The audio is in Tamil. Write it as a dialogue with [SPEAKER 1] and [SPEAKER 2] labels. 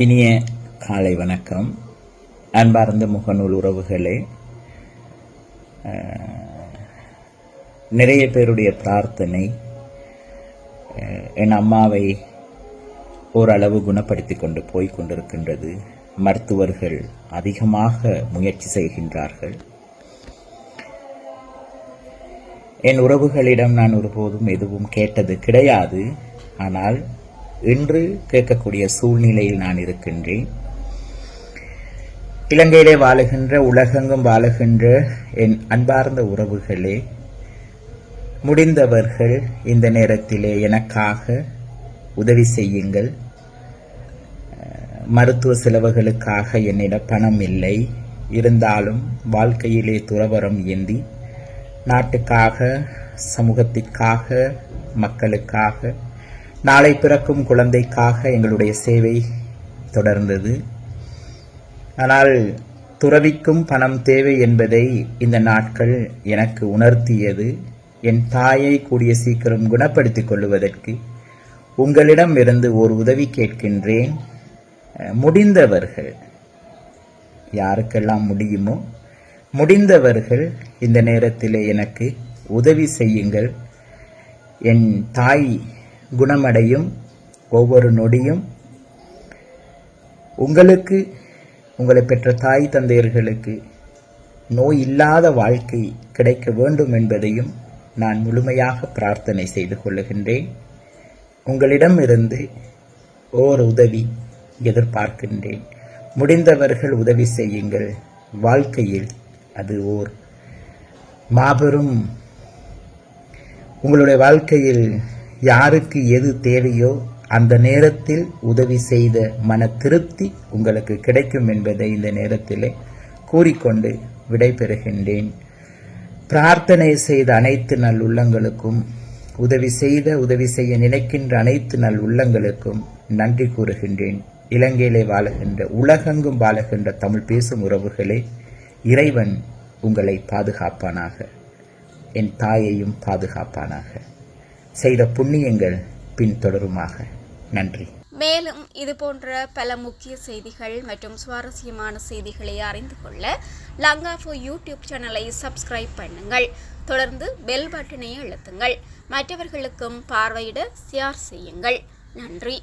[SPEAKER 1] இனிய காலை வணக்கம். அன்பார்ந்த முகநூல் உறவுகளே நிறைய பேருடைய பிரார்த்தனை என் அம்மாவை ஓரளவு குணப்படுத்தி கொண்டு போய் கொண்டிருக்கின்றது. மருத்துவர்கள் அதிகமாக முயற்சி செய்கின்றார்கள். என் உறவுகளிடம் நான் ஒருபோதும் எதுவும் கேட்டது கிடையாது. ஆனால் இன்று கேட்கக்கூடிய சூழ்நிலையில் நான் இருக்கின்றேன். இலங்கையிலே வாழுகின்ற உலகெங்கும் வாழுகின்ற என் அன்பார்ந்த உறவுகளே முடிந்தவர்கள் இந்த நேரத்திலே எனக்காக உதவி செய்யுங்கள். மருத்துவ செலவுகளுக்காக என்னிடம் பணம் இல்லை. இருந்தாலும் வாழ்க்கையிலே துறவரம் ஏந்தி நாட்டுக்காக சமூகத்திற்காக மக்களுக்காக நாளை பிறக்கும் குழந்தைக்காக எங்களுடைய சேவை தொடர்ந்தது. ஆனால் துறவிக்கும் பணம் தேவை என்பதை இந்த நாட்கள் எனக்கு உணர்த்தியது. என் தாயை கூடிய சீக்கிரம் குணப்படுத்திக் கொள்வதற்கு உங்களிடம் இருந்து ஒரு உதவி கேட்கின்றேன். முடிந்தவர்கள் யாருக்கெல்லாம் முடியுமோ முடிந்தவர்கள் இந்த நேரத்தில் எனக்கு உதவி செய்யுங்கள். என் தாய் குணமடையும் ஒவ்வொரு நொடியும். உங்களுக்கு உங்களை பெற்ற தாய் தந்தையர்களுக்கு நோய் இல்லாத வாழ்க்கை கிடைக்க வேண்டும் என்பதையும் நான் முழுமையாக பிரார்த்தனை செய்து கொள்ளுகின்றேன். உங்களிடமிருந்து ஓர் உதவி எதிர்பார்க்கின்றேன். முடிந்தவர்கள் உதவி செய்யுங்கள். வாழ்க்கையில் அது ஓர் மாபெரும். உங்களுடைய வாழ்க்கையில் யாருக்கு எது தேவையோ அந்த நேரத்தில் உதவி செய்த மன திருப்தி உங்களுக்கு கிடைக்கும் என்பதை இந்த நேரத்திலே கூறிக்கொண்டு விடைபெறுகின்றேன். பிரார்த்தனை செய்த அனைத்து நல் உள்ளங்களுக்கும் உதவி செய்த உதவி செய்ய நினைக்கின்ற அனைத்து நல் உள்ளங்களுக்கும் நன்றி கூறுகின்றேன். இலங்கையிலே வாழுகின்ற உலகெங்கும் வாழுகின்ற தமிழ் பேசும் உறவுகளே இறைவன் உங்களை பாதுகாப்பானாக என் தாயையும் பாதுகாப்பானாக. செய்த புண்ணியங்கள் பின்தொடருமாக. நன்றி.
[SPEAKER 2] மேலும் இது போன்ற பல முக்கிய செய்திகள் மற்றும் சுவாரஸ்யமான செய்திகளை அறிந்து கொள்ள லங்காஃபோ யூடியூப் சேனலை சப்ஸ்கிரைப் பண்ணுங்கள். தொடர்ந்து பெல் பட்டனை அழுத்துங்கள். மற்றவர்களுக்கும் பார்வையிட ஷேர் செய்யுங்கள். நன்றி.